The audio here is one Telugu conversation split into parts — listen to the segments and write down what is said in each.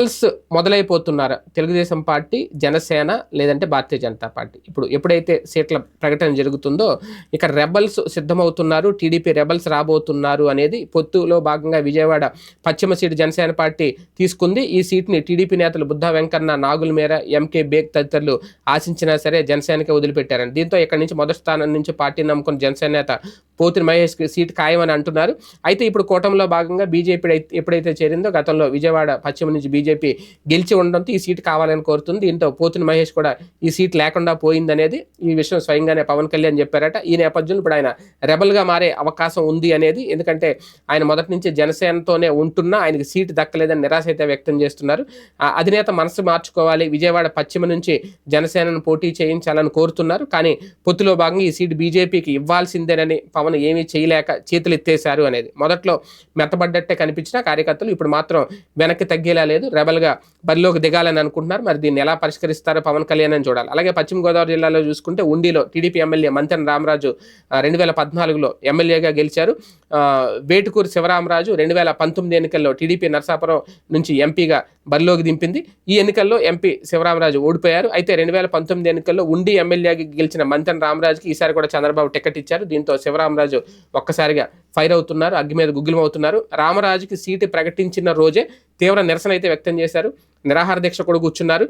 రెబల్స్ మొదలైపోతున్నారు. తెలుగుదేశం పార్టీ జనసేన లేదంటే భారతీయ జనతా పార్టీ. ఇప్పుడు ఎప్పుడైతే సీట్ల ప్రకటన జరుగుతుందో ఇక రెబల్స్ సిద్ధమవుతున్నారు టీడీపీ రెబల్స్ రాబోతున్నారు అనేది పొత్తులో భాగంగా విజయవాడ పశ్చిమ సీటు జనసేన పార్టీ తీసుకుంది. ఈ సీట్ని టీడీపీ నేతలు బుద్ధా వెంకన్న నాగుల మేర ఎంకే బేగ్ తదితరులు ఆశించినా సరే జనసేనకే వదిలిపెట్టారని. దీంతో ఇక్కడి నుంచి మొదటి స్థానం నుంచి పార్టీ నమ్ముకున్న జనసేన నేత పోతిరి మహేష్ సీట్ ఖాయమని అంటున్నారు. అయితే ఇప్పుడు కూటమిలో భాగంగా బీజేపీ ఎప్పుడైతే చేరిందో గతంలో విజయవాడ పశ్చిమ నుంచి బీజేపీ గెలిచి ఉండడంతో ఈ సీటు కావాలని కోరుతుంది. దీంతో పోతుని మహేష్ కూడా ఈ సీట్ లేకుండా పోయిందనేది ఈ విషయం స్వయంగానే పవన్ కళ్యాణ్ చెప్పారట. ఈ నేపథ్యంలో ఇప్పుడు ఆయన రెబల్గా మారే అవకాశం ఉంది అనేది ఎందుకంటే ఆయన మొదటి నుంచి జనసేనతోనే ఉంటున్నా ఆయనకి సీటు దక్కలేదని నిరాశ అయితే వ్యక్తం చేస్తున్నారు. అధినేత మనసు మార్చుకోవాలి. విజయవాడ పశ్చిమ నుంచి జనసేనను పోటీ చేయించాలని కోరుతున్నారు. కానీ పొత్తులో భాగంగా ఈ సీటు బీజేపీకి ఇవ్వాల్సిందేనని పవన్ ఏమీ చేయలేక చేతులు ఎత్తేశారు అనేది. మొదట్లో మెత్తబడ్డట్టే కనిపించిన కార్యకర్తలు ఇప్పుడు మాత్రం వెనక్కి తగ్గేలా లేదు. రెబల్గా బరిలోకి దిగాలని అనుకుంటున్నారు. మరి దీన్ని ఎలా పరిష్కరిస్తారో పవన్ కళ్యాణ్ అని చూడాలి. అలాగే పశ్చిమ గోదావరి జిల్లాలో చూసుకుంటే ఉండిలో టీడీపీ ఎమ్మెల్యే మంతెన రామరాజు రెండు వేల పద్నాలుగులో ఎమ్మెల్యేగా గెలిచారు. వేటుకూరు శివరామరాజు రెండు వేల పంతొమ్మిది ఎన్నికల్లో టీడీపీ నరసాపురం నుంచి ఎంపీగా బరిలోకి దింపింది. ఈ ఎన్నికల్లో ఎంపీ శివరామరాజు ఓడిపోయారు. అయితే రెండు వేల పంతొమ్మిది ఎన్నికల్లో ఉండి ఎమ్మెల్యేగా గెలిచిన మంతెన రామరాజుకి ఈసారి కూడా చంద్రబాబు టికెట్ ఇచ్చారు. దీంతో శివరామరాజు ఒక్కసారిగా ఫైర్ అవుతున్నారు. అగ్గి మీద గుగ్గిలం అవుతున్నారు. రామరాజుకి సీటు ప్రకటించిన రోజే తీవ్ర నిరసన అయితే వ్యక్తం చేశారు. నిరాహార దీక్ష కూడా కూర్చున్నారు.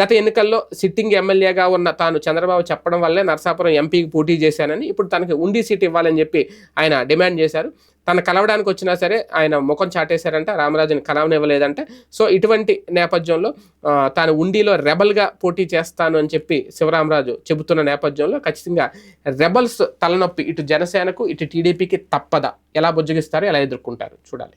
గత ఎన్నికల్లో సిట్టింగ్ ఎమ్మెల్యేగా ఉన్న తాను చంద్రబాబు చెప్పడం వల్లే నరసాపురం ఎంపీకి పోటీ చేశానని ఇప్పుడు తనకి ఉండి సీట్ ఇవ్వాలని చెప్పి ఆయన డిమాండ్ చేశారు. తను కలవడానికి వచ్చినా సరే ఆయన ముఖం చాటేశారంట. రామరాజుని కలవనివ్వలేదంట. సో ఇటువంటి నేపథ్యంలో తాను ఉండిలో రెబల్గా పోటీ చేస్తాను అని చెప్పి శివరామరాజు చెబుతున్న నేపథ్యంలో ఖచ్చితంగా రెబల్స్ తలనొప్పి ఇటు జనసేనకు ఇటు టీడీపీకి తప్పదా? ఎలా బుజ్జగిస్తారో ఎలా ఎదుర్కొంటారు? చూడాలి.